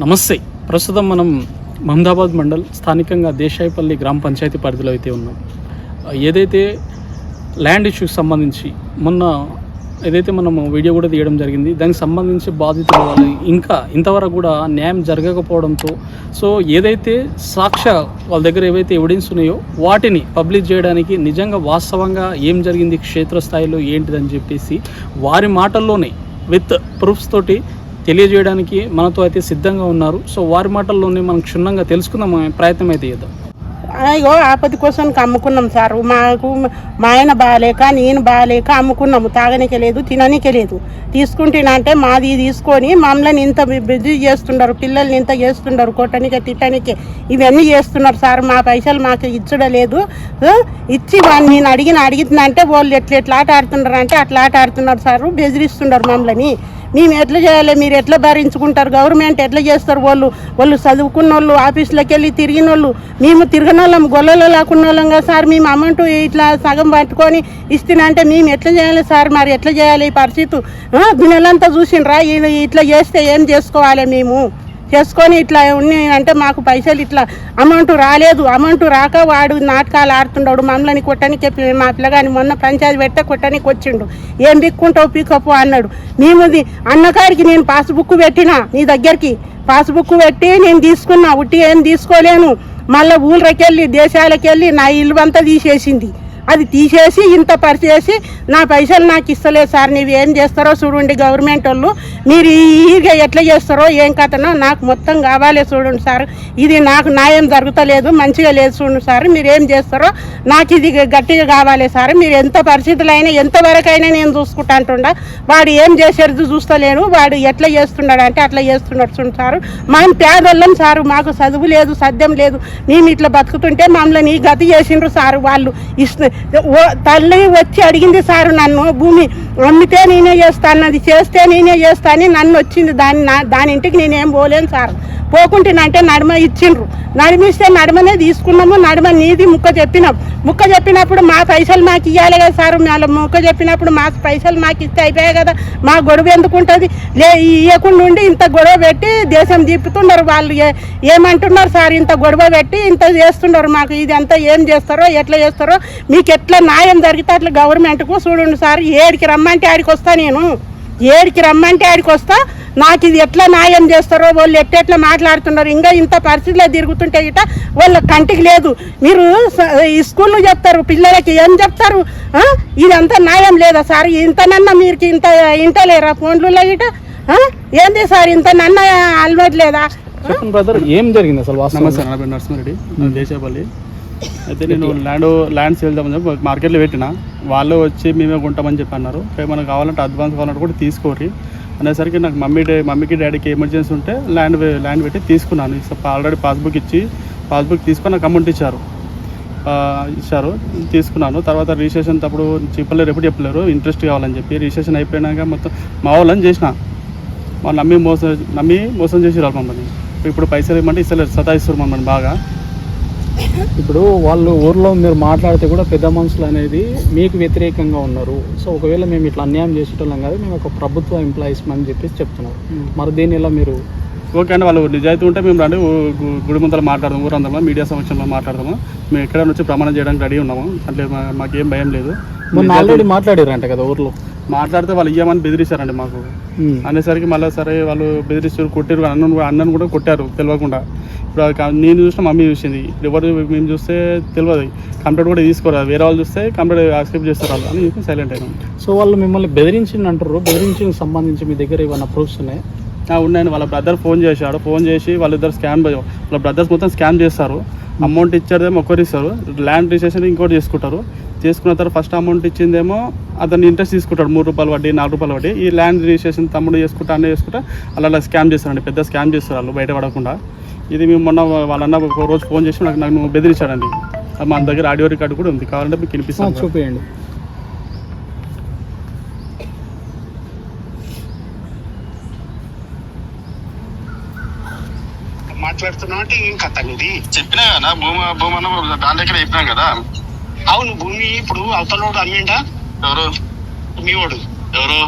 నమస్తే. ప్రస్తుతం మనం మహమ్మదాబాద్ మండల్ స్థానికంగా దేశాయపల్లి గ్రామ పంచాయతీ పరిధిలో అయితే ఉన్నాం. ఏదైతే ల్యాండ్ ఇష్యూకి సంబంధించి మొన్న ఏదైతే మనం వీడియో కూడా తీయడం జరిగింది దానికి సంబంధించి బాధితుల వాళ్ళు ఇంకా ఇంతవరకు కూడా న్యాయం జరగకపోవడంతో సో ఏదైతే సాక్ష్య వాళ్ళ దగ్గర ఏవైతే ఎవిడెన్స్ ఉన్నాయో వాటిని పబ్లిష్ చేయడానికి నిజంగా వాస్తవంగా ఏం జరిగింది క్షేత్రస్థాయిలో ఏంటిదని చెప్పేసి వారి మాటల్లోనే విత్ ప్రూఫ్స్ తోటి తెలియజేయడానికి మనతో అయితే సిద్ధంగా ఉన్నారు. సో వారి మాటల్లోనే మనం క్షుణ్ణంగా తెలుసుకుందాం. ప్రయత్నం అయితే చేద్దాం. అయ్యో ఆపది కోసం అమ్ముకున్నాం సార్. మాకు మా ఆయన బాగాలేక నేను బాగాలేక అమ్ముకున్నాము. తాగనికే లేదు తిననికే లేదు. తీసుకుంటేనంటే మాది తీసుకొని మమ్మల్ని ఇంత బిజీ చేస్తుండరు. పిల్లల్ని ఇంత చేస్తుండరు. కొట్టనికే తిట్టనికే. ఇవన్నీ చేస్తున్నారు సార్. మా పైసలు మాకు ఇచ్చడలేదు. ఇచ్చి వాళ్ళు నేను అడిగిన అడిగిందంటే వాళ్ళు ఎట్లా ఎట్లా ఆట ఆడుతున్నారు అంటే అట్లా ఆట ఆడుతున్నారు సార్. బెదిరిస్తున్నారు మమ్మల్ని. మేము ఎట్లా చేయాలి? మీరు ఎట్లా భరించుకుంటారు? గవర్నమెంట్ ఎట్లా చేస్తారు వాళ్ళు? వాళ్ళు చదువుకున్న వాళ్ళు ఆఫీసులోకి వెళ్ళి తిరిగిన వాళ్ళు మేము తిరిగిన వాళ్ళం గొల్లలో లేకున్న వాళ్ళం కదా సార్. మేము అమౌంట్ ఇట్లా సగం పట్టుకొని ఇస్తున్నంటే మేము ఎట్లా చేయాలి సార్? మరి ఎట్లా చేయాలి ఈ పరిస్థితి? ఆ, దీనిలంతా చూసిండ్రా ఇట్లా చేస్తే ఏం చేసుకోవాలి మేము? చేసుకొని ఇట్లా ఉన్నాయి అంటే మాకు పైసలు ఇట్లా అమౌంట్ రాలేదు అమౌంట్ రాక వాడు నాటకాలు ఆడుతుండడు మమ్మల్ని కొట్టనికి మా పిల్లగాని మొన్న పంచాయతీ పెట్టే కొట్టనికి వచ్చిండు. ఏం బిక్కుంటావు పికప్ అన్నాడు. మేము అన్నగారికి నేను పాస్బుక్ పెట్టిన నీ దగ్గరికి పాస్బుక్ పెట్టి నేను తీసుకున్నా ఉట్టి ఏం తీసుకోలేను. మళ్ళీ ఊళ్ళకెళ్ళి దేశాలకెళ్ళి నా ఇల్లు అంతా తీసేసింది. అది తీసేసి ఇంత పరిచేసి నా పైసలు నాకు ఇస్తలేదు సార్ నీవు ఏం చేస్తారో చూడండి గవర్నమెంట్ వాళ్ళు. మీరు ఈగా ఎట్లా చేస్తారో ఏం కథనో నాకు మొత్తం కావాలి చూడండి సార్. ఇది నాకు న్యాయం జరుగుతలేదు మంచిగా లేదు చూడండి సార్. మీరు ఏం చేస్తారో నాకు ఇది గట్టిగా కావాలి సార్. మీరు ఎంత పరిస్థితులైనా ఎంతవరకైనా నేను చూసుకుంటా అంటుండ. వాడు ఏం చేసేది చూస్తలేను వాడు ఎట్లా చేస్తున్నాడు అంటే అట్లా చేస్తున్నాడు చూడండి సార్. మనం పేదోళ్ళం సారు మాకు చదువు లేదు సద్యం లేదు. మేము ఇట్లా బతుకుతుంటే మమ్మల్ని గతి చేసిండ్రు సారు వాళ్ళు. ఇష్ట తల్లి వచ్చి అడిగింది సారు నన్ను భూమి అమ్మితే నేనే చేస్తాను అది చేస్తే నేనే చేస్తా అని నన్ను వచ్చింది. దాని నా దాని ఇంటికి నేనేం పోలేను సార్. పోకుంటేనంటే నడుమ ఇచ్చిండ్రు. నడిమిస్తే నడుమనే తీసుకున్నాము నడుమ నీది ముక్క చెప్పినాం. ముక్క చెప్పినప్పుడు మా పైసలు మాకు ఇవ్వాలి కదా సార్ వాళ్ళ ముక్క చెప్పినప్పుడు మా పైసలు మాకు ఇస్తే అయిపోయాయి కదా మా గొడవ ఎందుకుంటుంది లే ఇవ్వకుండా ఉండి ఇంత గొడవ పెట్టి దేశం తిప్పుతున్నారు వాళ్ళు. ఏ- ఏమంటున్నారు సార్? ఇంత గొడవ పెట్టి ఇంత చేస్తున్నారు మాకు. ఇది అంతా ఏం చేస్తారో ఎట్లా చేస్తారో మీకు ఎట్లా న్యాయం జరిగితే అట్లా గవర్నమెంట్కు చూడండి సార్. ఏడికి రమ్మంటే ఆడికి వస్తా నేను. ఏడికి రమ్మంటే ఆడికి వస్తా. నాకు ఇది ఎట్లా న్యాయం చేస్తారో వాళ్ళు ఎట్టెట్లా మాట్లాడుతున్నారు ఇంకా ఇంత పరిస్థితిలో తిరుగుతుంటే ఇట వాళ్ళ కంటికి లేదు. మీరు ఈ స్కూల్లో చెప్తారు పిల్లలకి ఏం చెప్తారు? ఆ? ఇదంతా న్యాయం లేదా సార్? ఇంతనన్నా మీరు ఇంత ఇంటలేరా ఫోన్లలో ఇట? ఆ? ఏంది సార్ ఇంత నన్న అలవాట్లేదా చెప్పండి బ్రదర్ ఏం జరిగింది అసలు నమస్తే నా పేరు నరసింహారెడ్డి దేశాపల్లి. అయితే నేను ల్యాండ్ ల్యాండ్ సేల్ చేద్దామని చెప్పి మార్కెట్లో పెట్టిన. వాళ్ళు వచ్చి మేమే కొంటామని చెప్పి అన్నారు. ఏమైనా కావాలంటే అడ్వాన్స్ కావాలంటే కూడా తీసుకోరి అనేసరికి నాకు మమ్మీ డే మమ్మీకి డాడీకి ఎమర్జెన్సీ ఉంటే ల్యాండ్ ల్యాండ్ పెట్టి తీసుకున్నాను. ఆల్రెడీ పాస్బుక్ ఇచ్చి పాస్బుక్ తీసుకొని నాకు అమౌంట్ ఇచ్చారు. ఇచ్చారు తీసుకున్నాను. తర్వాత రిజిస్ట్రేషన్ అప్పుడు చెప్పలేరు ఎప్పుడు చెప్పలేరు ఇంట్రెస్ట్ కావాలని చెప్పి రిజిస్ట్రేషన్ అయిపోయినాక మొత్తం మా వాళ్ళని చేసిన. వాళ్ళు నమ్మి మోసం నమ్మి మోసం చేసి రారు మమ్మల్ని. ఇప్పుడు పైసలు ఇవ్వమంటే ఇస్తలేరు సతాయిస్తారు మమ్మల్ని బాగా. ఇప్పుడు వాళ్ళు ఊర్లో మీరు మాట్లాడితే కూడా పెద్ద మనుషులు అనేది మీకు వ్యతిరేకంగా ఉన్నారు. సో ఒకవేళ మేము ఇట్లా అన్యాయం చేసేటోళ్ళం కాదు మేము ఒక ప్రభుత్వ ఎంప్లాయీస్ అని చెప్పేసి చెప్తున్నారు మరి దీన్ని ఎలా మీరు ఓకే అండి వాళ్ళు నిజాయితీ ఉంటే మేము రండి గుడి ముందర మాట్లాడదాం ఊరందరూ మీడియా సమక్షంలో మాట్లాడదాము. మేము ఎక్కడ నుంచి ప్రమాణం చేయడానికి రెడీ ఉన్నాము. అంటే మాకేం భయం లేదు. మొన్న ఆల్రెడీ మాట్లాడారంట కదా ఊర్లో? మాట్లాడితే వాళ్ళు ఇయ్యమని బెదిరిస్తారండి మాకు. అనేసరికి మళ్ళీ సరే వాళ్ళు బెదిరిస్తారు కొట్టారు అన్నను కూడా అన్నను కూడా కొట్టారు తెలియకుండా ఇప్పుడు నేను చూసిన మమ్మీ చూసింది. ఎవరు మేము చూస్తే తెలియదు కంప్లీట్ కూడా తీసుకోరు? వేరే వాళ్ళు చూస్తే కంప్లీట్ యాక్సెప్ట్ చేస్తారు వాళ్ళు? అని చెప్పి సైలెంట్ అయినాం. సో వాళ్ళు మిమ్మల్ని బెదిరించింది అంటారు బెదిరించిన సంబంధించి మీ దగ్గర ఏమైనా ప్రూఫ్స్ ఉన్నాయి? ఉన్నాయని వాళ్ళ బ్రదర్ ఫోన్ చేశాడు. ఫోన్ చేసి వాళ్ళిద్దరు స్కామ్ వాళ్ళ బ్రదర్స్ మొత్తం స్కామ్ చేస్తారు. అమౌంట్ ఇచ్చేదేమో ఒకరు ఇస్తారు. ల్యాండ్ రిజిస్ట్రేషన్ ఇంకోటి చేసుకుంటారు. చేసుకున్న తర్వాత ఫస్ట్ అమౌంట్ ఇచ్చిందేమో అతను ఇంట్రెస్ట్ తీసుకుంటాడు. మూడు రూపాయలు వడ్డీ నాలుగు రూపాయలు వడ్డీ ఈ ల్యాండ్ రిజిస్ట్రేషన్ తమ్ముడు చేసుకుంటా అన్నీ చేసుకుంటా అలా అలా స్కామ్ చేస్తారండి. పెద్ద స్కామ్ చేస్తారు వాళ్ళు బయట పడకుండా. ఇది మేము మొన్న వాళ్ళన్న ఒక రోజు ఫోన్ చేసి నాకు నాకు బెదిరించాడండి. మన దగ్గర ఆడియో రికార్డు కూడా ఉంది. కావాలంటే మీకు వినిపిస్తాను. చూపియండి. మాట్లాడుతున్నావు అంటే ఏం కథ ఇది చెప్పినా కదా భూమి భూమి అన్న దాని దగ్గర చెప్పినా కదా? అవును భూమి ఇప్పుడు అవతలోడు అమ్మిండా ఎవరు? మీ వాడు. ఎవరు?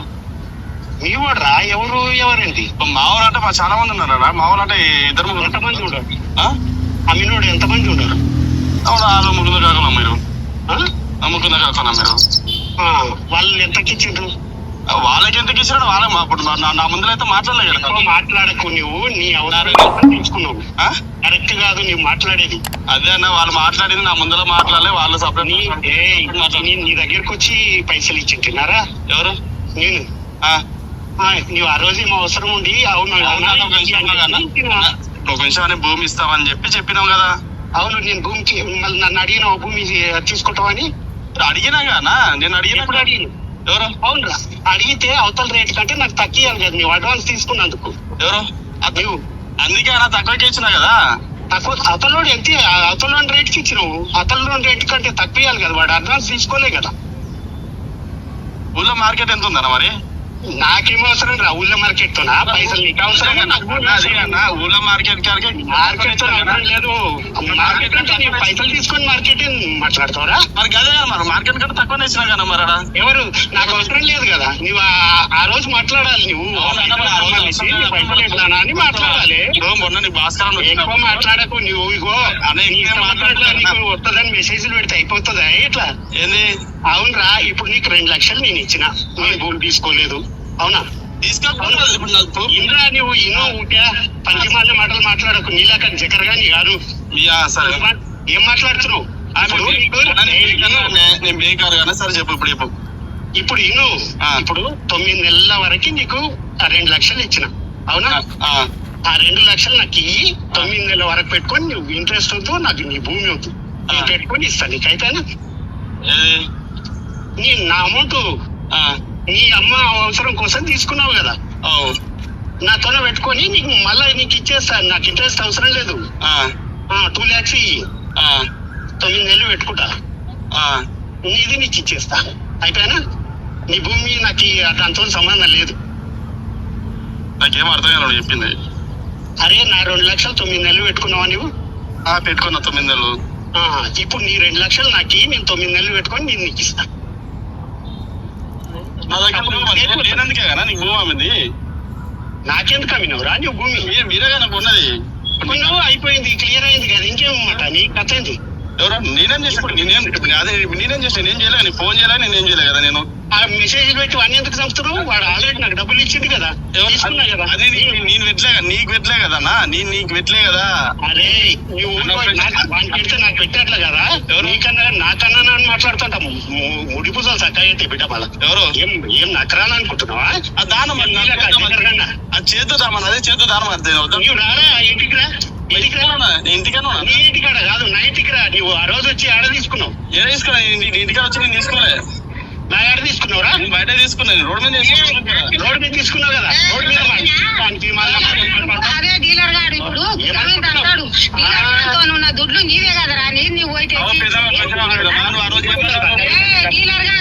మీ వాడరా ఎవరు ఎవరండి? మా వాళ్ళు అంటే మా చాలా మంది ఉన్నారు మా వాళ్ళు అంటే ఇద్దరు ముగ్గురు ఎంతమంది ఉండరు ఆ? అమ్మినోడు ఎంతమంది ఉండరు అవును వాళ్ళు ముగ్గురు కాకున్నాం మీరు? ముగ్గురు కాకున్నాం మీరు? ఆ, వాళ్ళు ఎంతకి ఇచ్చిండ్రు ఆ, వాళ్ళకి ఎందుకు ఇచ్చాడు వాళ్ళ ఇప్పుడు నా- ముందర అయితే మాట్లాడలే కదా. మాట్లాడకు నువ్వు నీ ఆ? కరెక్ట్ కాదు నువ్వు మాట్లాడేది. అదే అన్న వాళ్ళు మాట్లాడింది నా ముందర మాట్లాడలే వాళ్ళు సపరేట్ నీ- దగ్గరకు వచ్చి పైసలు ఇచ్చింటున్నారా? ఎవరు? నేను. ఆ, ఆ, రోజు ఏమో అవసరం ఉండి అవును ఒక నిమిషం అని భూమి ఇస్తామని చెప్పి చెప్పినాం కదా. అవును నేను భూమికి మళ్ళీ నన్ను అడిగిన భూమి తీసుకుంటామని అడిగినా కదా నేను అడిగినా ఎప్పుడు అడిగిన ఎవరు? అవునురా. అడిగితే అవతల రేట్ కంటే నాకు తగ్గియాలి కదా నువ్వు అడ్వాన్స్ తీసుకున్నందుకు. ఎవరు? నువ్వు అందుకే అన్న తక్కువకి ఇచ్చినా కదా? తక్కువ అవతలోడు ఎంత అవతలోని రేట్కి ఇచ్చినావు. అవతలోని రేట్ కంటే తక్కువ ఇవ్వాలి కదా వాడు అడ్వాన్స్ తీసుకోలే కదా. ఊళ్ళో మార్కెట్ ఎంత ఉందన్న మరి? నాకేం అవసరం? రా ఊళ్ళో మార్కెట్ తోనా పైసలు నీకు అవసరం అదే ఊళ్ళో మార్కెట్ మార్కెట్తో అవసరం లేదు మార్కెట్ అంటే నీ పైసలు తీసుకొని మార్కెట్ మాట్లాడతావురా? మరి అదే కదా మరి మార్కెట్ కంటే తక్కువనే ఇచ్చినా కదా మరి. ఎవరు? నాకు అవసరం లేదు కదా. నువ్వు ఆ- రోజు మాట్లాడాలి నువ్వు. పైసలు ఎట్లానా అని మాట్లాడాలి. మొన్న నీ భాస్కర్ ఎక్కువ మాట్లాడకు నువ్వు ఇగో నీ మాట్లాడలే మాట్లాడలేదు వస్తుందని మెసేజ్లు పెడితే అయిపోతుందా? ఇట్లా ఏంది? అవునరా ఇప్పుడు నీకు రెండు లక్షలు నేను ఇచ్చిన. నేను భూమి తీసుకోలేదు. అవునా? ఇప్పుడు నాకు ఇంద్రా నువ్వు ఇన్నో ఊటే పంచమాల మాటలు మాట్లాడకు. నీలాక జకరగా నీ కాదు. యా, సరే. ఏం మాట్లాడుతున్నావు? నీకు- నేను బేకారు, నేను కానీ సరే చెప్పు ఇప్పుడు చెప్పు. ఇప్పుడు ఇను. ఇప్పుడు తొమ్మిది నెలల వరకు నీకు ఆ రెండు లక్షలు ఇచ్చిన. అవునా? ఆ, రెండు లక్షలు నాకు ఇయ్యి. తొమ్మిది నెలల వరకు పెట్టుకొని నువ్వు ఇంట్రెస్ట్ వద్దు నాకు నీ భూమి నేను ఆ. పెట్టుకొని ఇస్తాను నీకైతేనా ఏది? నీ నా అమౌంట్ నీ అమ్మ అవసరం కోసం తీసుకున్నావు కదా. నాతోనే పెట్టుకొని నీకు మళ్ళీ నీకు ఇచ్చేస్తాను నాకు ఇంట్రెస్ట్ అవసరం లేదు. టూ ల్యాక్స్ ఇయ్యి. తొమ్మిది నెలలు పెట్టుకుంటా. నీది నీకు ఇచ్చేస్తా. అయిపోయానా? నీ భూమి నాకు ఈ దాంతో సంబంధం లేదు. నాకేం అర్థం కాదు చెప్పింది. అరే నా రెండు లక్షలు తొమ్మిది నెలలు పెట్టుకున్నావా నువ్వు పెట్టుకున్న తొమ్మిది నెలలు. ఇప్పుడు నీ రెండు లక్షలు నాకు నేను తొమ్మిది నెలలు పెట్టుకొని నేను నీకు ఇస్తా. నా దగ్గర లేనందుకే కదా నీకు భూమి అమ్మింది? నాకెందుకు అమ్మినవురా నువ్వు భూమి. మీరు కదా నాకు ఉన్నది అయిపోయింది క్లియర్ అయింది కదా ఇంకేమన్నమాట నీ కథ ఏంది? ఎవరు నేనేం చేసిన నేనేం ఇప్పుడు అదే నేనేం చేసిన నేను చేయలే నీకు ఫోన్ చేయలే నేనేం చేయలే కదా నేను? ఆ మెసేజ్ పెట్టి వాడిని ఎందుకు చంపుతున్నావు వాడు ఆల్రెడీ నాకు డబ్బులు ఇచ్చింది కదా. తీసుకున్నా కదా. అది నేను పెట్టలే నీకు పెట్టలే కదా అన్న నేను నీకు పెట్టలే కదా? అరే నువ్వు వాడిని పెడితే నాకు పెట్టట్లే కదా. నీకన్నా నాకన్నా అని మాట్లాడుతుంటా. ముడి పూజలు చక్కగా అయితే బిడ్డ మళ్ళా ఎవరు? ఏం ఏం నకరాని అనుకుంటున్నావా? ఆ దానం. అది చేద్దాం అన్న అదే చేద్దు దానం అంతే వద్దాం? నీవు రారా ఇంటికి రా. ఇంటికాడ కాదు నా ఇంటికి రా నువ్వు ఆ రోజు వచ్చి ఆడ తీసుకున్నావు. ఏ తీసుకున్నా ఇంటికి వచ్చి నేను తీసుకోలే నా ఆడ తీసుకున్నావురా? నేను బయట తీసుకున్నాను రోడ్ మీద రోడ్ మీద తీసుకున్నావు కదా? రోడ్ మీద? అదే డీలర్ గాడు ఇప్పుడు. అంటాడు డీలర్ గాడితో ఉన్న దుడ్లు నీవే కదరా? నీది నువ్వు. ఏ, డీలర్గా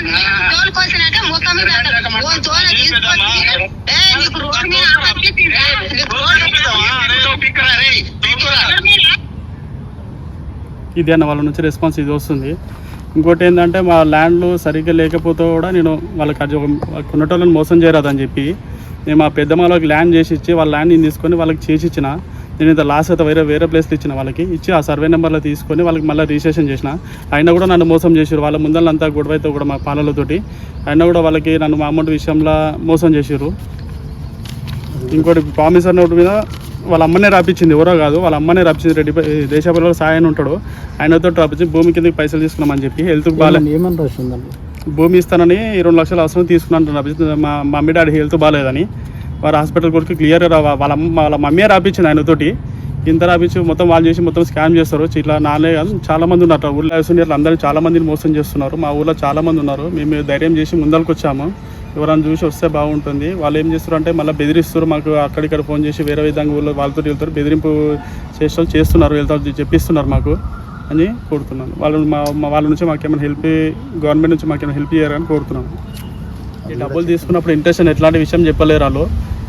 తోలుకొచ్చినాక మొత్తం మీద తోల ఏ నీకు రోడ్డు మీద ఆపత్తిరా? నీకు రోడ్డు మీద పెద్దమ్మ, అరే, పిక్కరా రే, పిక్కరా. ఇది అన్న వాళ్ళ నుంచి రెస్పాన్స్ ఇది వస్తుంది. ఇంకోటి ఏంటంటే మా ల్యాండ్లు సరిగ్గా లేకపోతే కూడా నేను వాళ్ళకి అది ఒక కొన్నటోళ్ళని మోసం చేయరాదని చెప్పి నేను మా పెద్దమ్మ వాళ్ళకి ల్యాండ్ చేసి ఇచ్చి వాళ్ళ ల్యాండ్ నేను తీసుకొని వాళ్ళకి చేసి ఇచ్చిన. నేను ఇంత లాస్ అయితే వేరే వేరే ప్లేస్లు ఇచ్చిన వాళ్ళకి. ఇచ్చి ఆ సర్వే నెంబర్లో తీసుకొని వాళ్ళకి మళ్ళీ రిజిస్ట్రేషన్ చేసిన. అయినా కూడా నన్ను మోసం చేసారు వాళ్ళ ముందరంతా గొడవ అయితే కూడా మా పాలలతోటి అయినా కూడా వాళ్ళకి నన్ను మా అమౌంట్ విషయంలో మోసం చేసారు ఇంకోటి ప్రామిసర్ నోట్ మీద వాళ్ళ అమ్మనే రాపించింది ఎవరో కాదు. వాళ్ళ అమ్మనే రాపించింది రెడ్డి దేశపల్లిలో సాయన్ ఉంటాడు. ఆయనతో రాపించి భూమి కిందకి పైసలు తీసుకున్నామని చెప్పి హెల్త్కి బాగాలే ఏమని రాసిందండి భూమి ఇస్తానని రెండు లక్షలు అవసరం తీసుకున్నాను రాపించింది. మా మమ్మీ డాడీ హెల్త్ బాగాలేదని వారు హాస్పిటల్ కొడుకు క్లియర్గా వాళ్ళ అమ్మ వాళ్ళ మమ్మీ రాపించింది ఆయనతోటి. ఇంత రాపించి మొత్తం వాళ్ళు చేసి మొత్తం స్కామ్ చేస్తారు. ఇట్లా నాలే కాదు. చాలా మంది ఉన్నారు. ఊళ్ళో వేసుకునే అందరూ చాలా మందిని మోసం చేస్తున్నారు. మా ఊళ్ళో చాలా మంది ఉన్నారు. మేము ధైర్యం చేసి ముందరకు వచ్చాము ఎవరైనా చూసి వస్తే బాగుంటుంది. వాళ్ళు ఏం చేస్తారు అంటే మళ్ళీ బెదిరిస్తారు. మాకు అక్కడిక్కడ ఫోన్ చేసి వేరే విధంగా ఊళ్ళో వాళ్ళతో వెళ్తారు. బెదిరింపు చేస్తూ చేస్తున్నారు వెళ్తారు చెప్పిస్తున్నారు మాకు అని కోరుతున్నాను. వాళ్ళు మా వాళ్ళ నుంచి మాకేమైనా హెల్ప్ గవర్నమెంట్ నుంచి మాకేమైనా హెల్ప్ చేయాలని కోరుతున్నాను. ఈ డబ్బులు తీసుకున్నప్పుడు ఇంట్రెస్ట్ అని ఎట్లాంటి విషయం చెప్పలేరు వాళ్ళు.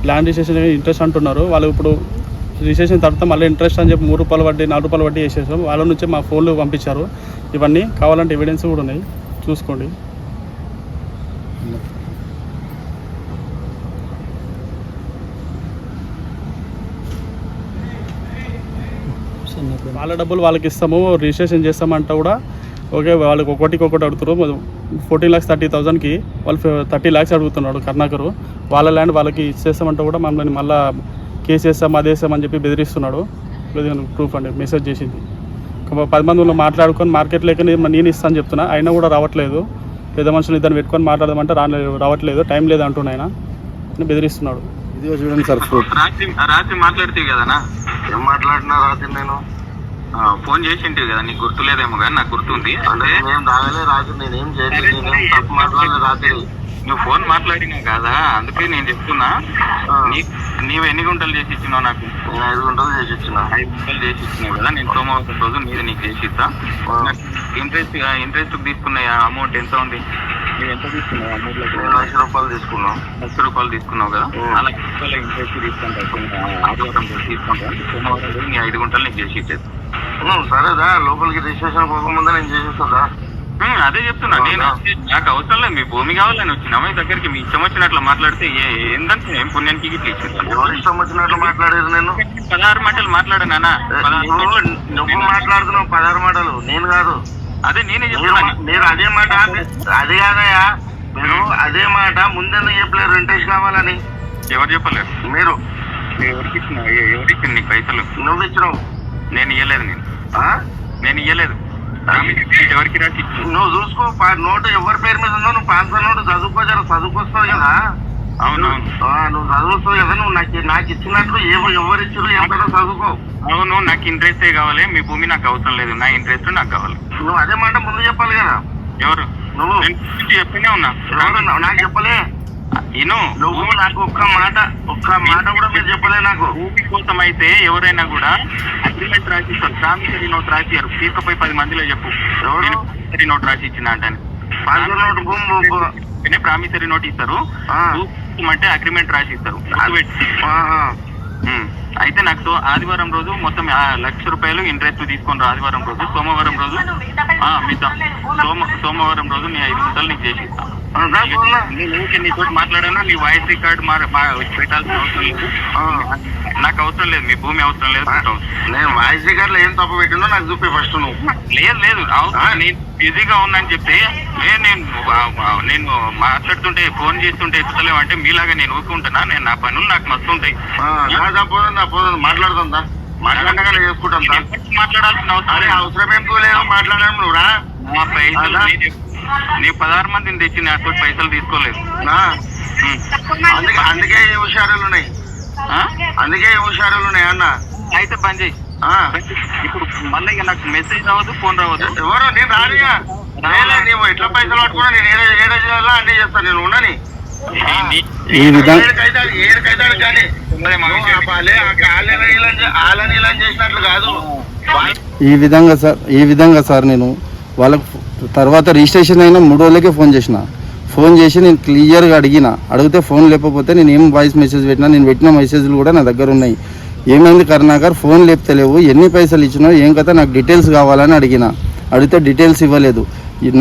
ల్యాండ్ రిజిస్ట్రేషన్ ఇంట్రెస్ట్ అంటున్నారు. వాళ్ళు ఇప్పుడు రిజిస్ట్రేషన్ తర్వాత మళ్ళీ ఇంట్రెస్ట్ అని చెప్పి మూడు రూపాయలు వడ్డీ నాలుగు రూపాయలు వడ్డీ వేసేసాం వాళ్ళ నుంచే మా ఫోన్లు పంపించారు. ఇవన్నీ కావాలంటే ఎవిడెన్స్ కూడా ఉన్నాయి. చూసుకోండి. వాళ్ళ డబ్బులు వాళ్ళకి ఇస్తాము రిజిస్ట్రేషన్ చేస్తామంటే కూడా. ఓకే వాళ్ళకి ఒకటికి ఒకటి అడుగుతారు ఫోర్టీన్ ల్యాక్స్ థర్టీ థౌసండ్కి వాళ్ళు థర్టీ ల్యాక్స్ అడుగుతున్నాడు కర్ణాకరు. వాళ్ళ ల్యాండ్ వాళ్ళకి ఇచ్చేస్తామంటే కూడా మమ్మల్ని మళ్ళీ కేసు వేస్తాం అది వేస్తామని చెప్పి బెదిరిస్తున్నాడు. ప్రూఫ్ అండి మెసేజ్ చేసింది. పది మంది వాళ్ళు మాట్లాడుకొని మార్కెట్ లేక నేను నేను ఇస్తాను చెప్తున్నా. అయినా కూడా రావట్లేదు. పెద్ద మనుషులు ఇద్దరు పెట్టుకొని మాట్లాడదామంటే రా రావట్లేదు. టైం లేదు అంటున్నా ఆయన. అని బెదిరిస్తున్నాడు. ఇదిగో చూడండి సార్ ప్రూఫ్ రాత్రి రాత్రి మాట్లాడితే కదనా ఏం మాట్లాడినా రాత్రి నేను? ఫోన్ చేసింటివి కదా నీకు గుర్తులేదేమో కానీ నాకు గుర్తుంది. అంటే నేనేం తాగలే రాత్రి నేనేం చేయలేదు నేనేం తప్పు మాట్లాడలేదు రాత్రి నువ్వు ఫోన్ మాట్లాడినావు కదా? అందుకే నేను చెప్తున్నా. నీ నీవు ఎన్ని గుంటలు చేసి ఇచ్చినావు నాకు? నేను ఐదు గంటలు చేసి ఇచ్చిన. ఐదు గుంటలు చేసి ఇచ్చినావు కదా నేను సోమవారం రోజు మీద నీకు చేసి ఇస్తా. ఇంట్రెస్ట్ ఇంట్రెస్ట్ తీసుకున్న అమౌంట్ ఎంత ఉంది? నువ్వు ఎంత తీసుకున్నావు అమౌంట్ లక్ష రూపాయలు తీసుకున్నాం లక్ష రూపాయలు తీసుకున్నావు కదా? ఆ లక్ష రూపాయల ఇంట్రెస్ట్ తీసుకుంటా ఆదివారం రోజు తీసుకుంటా. సోమవారం రోజు నీ ఐదు గుంటలు నీకు చేసి ఇచ్చేది సరేదా లోపలికి రిజిస్ట్రేషన్ పోకముందే నేను చేసేస్తుందా అదే చెప్తున్నా నేను నాకు అవసరం లేదు మీ భూమి కావాలని వచ్చిన మీ దగ్గరికి మీ ఇష్టం వచ్చినట్లు మాట్లాడితే ఏందంటే ఏం పుణ్యానికి ఇట్లా ఇచ్చేది ఎవరు ఇష్టం వచ్చినట్లు మాట్లాడారు నేను? పదహారు మాటలు మాట్లాడానా నువ్వు మాట్లాడుతున్నావు పదహారు మాటలు నేను కాదు. అదే నేనే మీరు అదే మాట అదే కాదయ్యా. మీరు అదే మాట ముందెందుకు చెప్పలేరు రెంటేసి కావాలని ఎవరు చెప్పలేరు మీరు. ఎవరికి ఇచ్చిన? ఎవరికి ఇచ్చింది నీకు పైసలు? నువ్వు ఇచ్చినావు. నేను ఇయ్యలేదు నేను. ఆ? నేను ఇయ్యలేదు. ఎవరికి రాసి నువ్వు చూసుకో పా- నోటు ఎవరి పేరు మీద ఉందో నువ్వు పాన్సర్ నోటు చదువుకో జర చదువుకొస్తావు కదా. అవునవును ఆ, నువ్వు చదువుతావు కదా నువ్వు నాకు నాకు ఇచ్చినట్లు ఏమో ఎవరు ఇచ్చారు ఏం కదా చదువుకో. అవును నాకు ఇంట్రెస్టే కావాలి మీ భూమి నాకు అవసరం లేదు నా ఇంట్రెస్ట్ నాకు కావాలి. నువ్వు అదే మాట ముందు చెప్పాలి కదా. ఎవరు? నువ్వు. చెప్పినే ఉన్నా. నాకు చెప్పలే. ఇను నువ్వు నాకు ఒక్క మాట ఒక్క మాట కూడా మీరు చెప్పలే నాకు. భూమి కోసం అయితే ఎవరైనా కూడా అగ్రిమెంట్ రాసిస్తారు. ప్రామిసరీ నోట్ రాసియారు తీసుకుపోయి పది మందిలో చెప్పు. ఎవరు? ప్రామిసరీ నోట్ రాసి ఇచ్చిన భూ- ప్రామిసరీ నోట్ ఇస్తారు. అంటే అగ్రిమెంట్ రాసి ఇస్తారు. అయితే నాకు సో ఆదివారం రోజు మొత్తం ఆ లక్ష రూపాయలు ఇంట్రెస్ట్ తీసుకొని రా ఆదివారం రోజు సోమవారం రోజు. ఆ, మిగతా సోమ సోమవారం రోజు నీ ఐదు గుంటలు నీకు చేసి ఇస్తా. ఆ, దా పోన్లా. నేను ఊరికే నీతో మాట్లాడాను నీ వాయిస్ రికార్డ్ పెట్టాల్సిన అవసరం లేదు. నాకు అవసరం లేదు మీ భూమి అవసరం లేదు నేను వాయిస్ రికార్డులో ఏం తప్పు పెట్టిందో నాకు చూపి ఫస్ట్ నువ్వు. లేదు లేదు అవసరం నేను బిజీగా ఉన్నాను చెప్తే ఏ నేను నేను మాట్లాడుతుంటే ఫోన్ చేస్తుంటే ఎత్తుతలేవు అంటే మీలాగా నేను ఊరుకుంటున్నా. నేను నా పనులు నాకు పోదా మాట్లాడుతుందా మాట్లాడగానే చేసుకుంటాం మాట్లాడాల్సిన అవసరం అవసరం ఏం లేదు మాట్లాడాను నువ్వు నా నీ పదహారు మందిని తెచ్చి నాతో పైసలు తీసుకోలేదు. నా. అందుకే అందుకే ఈ హుషారులు ఉన్నాయి? అందుకే ఈ హుషారులు ఉన్నాయి అన్న. అయితే బంద్ చేయి. ఇప్పుడు మళ్ళీ ఇక నాకు మెసేజ్ రావద్దు ఫోన్ రావద్దు. ఎవరు? నేను రానియా నేనే నీవు ఎట్లా పైసలు పట్టుకున్నా నేను ఏడే ఏడే చేయాలా? అన్నీ చేస్తాను నేను ఉండని. ఈ విధంగా కానీ చేసినట్లు కాదు. ఈ విధంగా సార్ ఈ విధంగా సార్ నేను వాళ్ళకు తర్వాత రిజిస్ట్రేషన్ అయిన మూడు రోజులకే ఫోన్ చేసిన. ఫోన్ చేసి నేను క్లియర్గా అడిగిన. అడిగితే ఫోన్ లేకపోతే నేను ఏం వాయిస్ మెసేజ్ పెట్టినా నేను పెట్టిన మెసేజ్లు కూడా నా దగ్గర ఉన్నాయి. ఏమైంది కరుణాకర్? ఫోన్ లేపుతలేవు. ఎన్ని పైసలు ఇచ్చినావు? ఏం కదా నాకు డీటెయిల్స్ కావాలని అడిగిన. అడిగితే డీటెయిల్స్ ఇవ్వలేదు.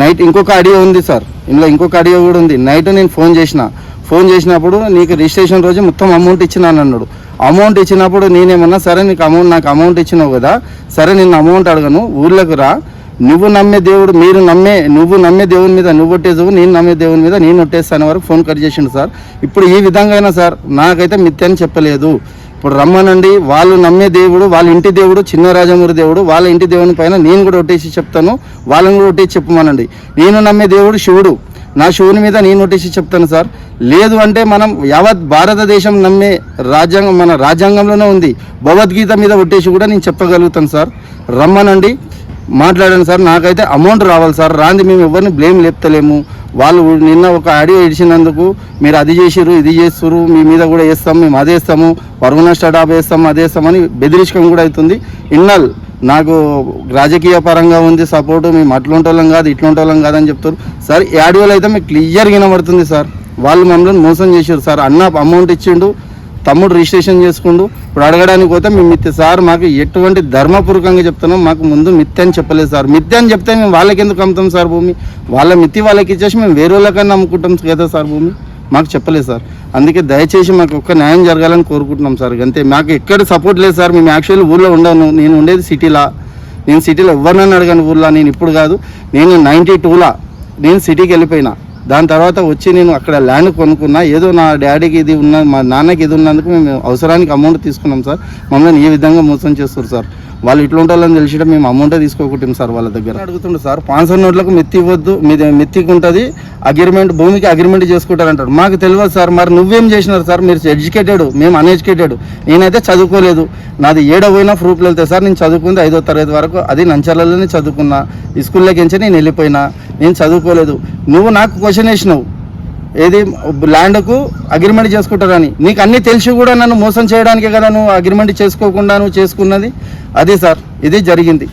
నైట్ ఇంకొక ఆడియో ఉంది సార్. ఇందులో ఇంకొక ఆడియో కూడా ఉంది. నైట్ నేను ఫోన్ చేసిన. ఫోన్ చేసినప్పుడు నీకు రిజిస్ట్రేషన్ రోజు మొత్తం అమౌంట్ ఇచ్చినాను అన్నాడు. అమౌంట్ ఇచ్చినప్పుడు నేనేమన్నా సరే నీకు అమౌంట్ నాకు అమౌంట్ ఇచ్చినావు కదా సరే నేను అమౌంట్ అడగను. ఊర్లోకి రా. నువ్వు నమ్మే దేవుడు మీరు నమ్మే నువ్వు నమ్మే దేవుని మీద నువ్వు ఒట్టేసావు నేను నమ్మే దేవుని మీద నేను ఒట్టేస్తాను వరకు ఫోన్ కట్ చేసిండు సార్. ఇప్పుడు ఈ విధంగా అయినా సార్ నాకైతే మిథ్య అని చెప్పలేదు. ఇప్పుడు రమ్మనండి వాళ్ళు నమ్మే దేవుడు వాళ్ళ ఇంటి దేవుడు చిన్న రాజమూరి దేవుడు వాళ్ళ ఇంటి దేవుని పైన నేను కూడా ఒట్టేసి చెప్తాను వాళ్ళని కూడా ఒట్టేసి చెప్పమనండి. నేను నమ్మే దేవుడు శివుడు. నా శివుని మీద నేను ఒట్టేసి చెప్తాను సార్. లేదు అంటే మనం యావత్ భారతదేశం నమ్మే రాజ్యాంగం మన రాజ్యాంగంలోనే ఉంది. భగవద్గీత మీద ఒట్టేసి కూడా నేను చెప్పగలుగుతాను సార్. రమ్మనండి. మాట్లాడండి సార్ నాకైతే అమౌంట్ రావాలి సార్. రాంది మేము ఎవరిని బ్లేమ్ లేపుతలేము. వాళ్ళు నిన్న ఒక ఆడియో ఇడిచినందుకు మీరు అది చేసిర్రు ఇది చేస్తురు మీ మీద కూడా వేస్తాం మేము అదే వేస్తాము పరుగు నష్ట డాబ్ వేస్తాము అదే వేస్తామని బెదిరించడం కూడా అవుతుంది. ఇన్నల్ నాకు రాజకీయ పరంగా ఉంది సపోర్ట్ మేము అట్లుంటోళ్ళం కాదు ఇట్లుంటోళ్ళం కాదని చెప్తారు. సార్ ఈ ఆడియోలో అయితే మీకు క్లియర్గా వినబడుతుంది సార్. వాళ్ళు మమ్మల్ని మోసం చేశారు సార్. అన్న అమౌంట్ ఇచ్చిండు తమ్ముడు రిజిస్ట్రేషన్ చేసుకుండు ఇప్పుడు అడగడానికి పోతే మేము మిత్తి సార్ మాకు ఎటువంటి ధర్మపూర్వకంగా చెప్తున్నాం మాకు ముందు మిత్తి అని చెప్పలేదు సార్. మిత్తి అని చెప్తే మేము వాళ్ళకి ఎందుకు అమ్ముతాం సార్ భూమి? వాళ్ళ మిత్తి వాళ్ళకి ఇచ్చేసి మేము వేరే వాళ్ళకన్నా అమ్ముకుంటాం కదా సార్ భూమి? మాకు చెప్పలేదు సార్. అందుకే దయచేసి మాకు ఒక్క న్యాయం జరగాలని కోరుకుంటున్నాం సార్. అంతే మాకు ఎక్కడ సపోర్ట్ లేదు సార్. మేము యాక్చువల్లీ ఊళ్ళో ఉండను. నేను ఉండేది సిటీలా. నేను సిటీలో ఎవరినైనా అడగాను ఊళ్ళో నేను ఇప్పుడు కాదు. నేను నైంటీ టూలా. నేను సిటీకి వెళ్ళిపోయినా. దాని తర్వాత వచ్చి నేను అక్కడ ల్యాండ్ కొనుక్కున్నా. ఏదో నా డాడీకి ఇది ఉన్న మా నాన్నకి ఇది ఉన్నందుకు మేము అవసరానికి అమౌంట్ తీసుకున్నాం సార్. మమ్మల్ని ఈ విధంగా మోసం చేస్తారు సార్. వాళ్ళు ఇట్లా ఉంటారని తెలిసి మేము అమౌంట్ తీసుకోకుంటాం సార్ వాళ్ళ దగ్గర. అడుగుతుండే సార్ పాన్సర్ నోట్లకు మెత్తి ఇవ్వద్దు మీది మెత్తికి ఉంటుంది అగ్రిమెంట్ భూమికి అగ్రిమెంట్ చేసుకుంటారంటారు. మాకు తెలియదు సార్ మరి నువ్వేం చేసినారు సార్? మీరు ఎడ్యుకేటెడ్ మేము అన్ఎడ్యుకేటెడ్. నేనైతే చదువుకోలేదు. నాది ఏడో పోయినా ప్రూఫ్లు వెళ్తాయి సార్. నేను చదువుకుంది ఐదో తరగతి వరకు అది నంచాలలోనే చదువుకున్నా. ఈ స్కూల్లోకి ఎంచి నేను వెళ్ళిపోయినా. నేను చదువుకోలేదు. నువ్వు నాకు క్వశ్చన్ వేసినావు. ఏది ల్యాండ్కు అగ్రిమెంట్ చేసుకుంటారని. నీకు అన్నీ తెలిసి కూడా నన్ను మోసం చేయడానికే కదా నువ్వు అగ్రిమెంట్ చేసుకోకుండా నువ్వు చేసుకున్నది? అదే సార్ ఇది జరిగింది.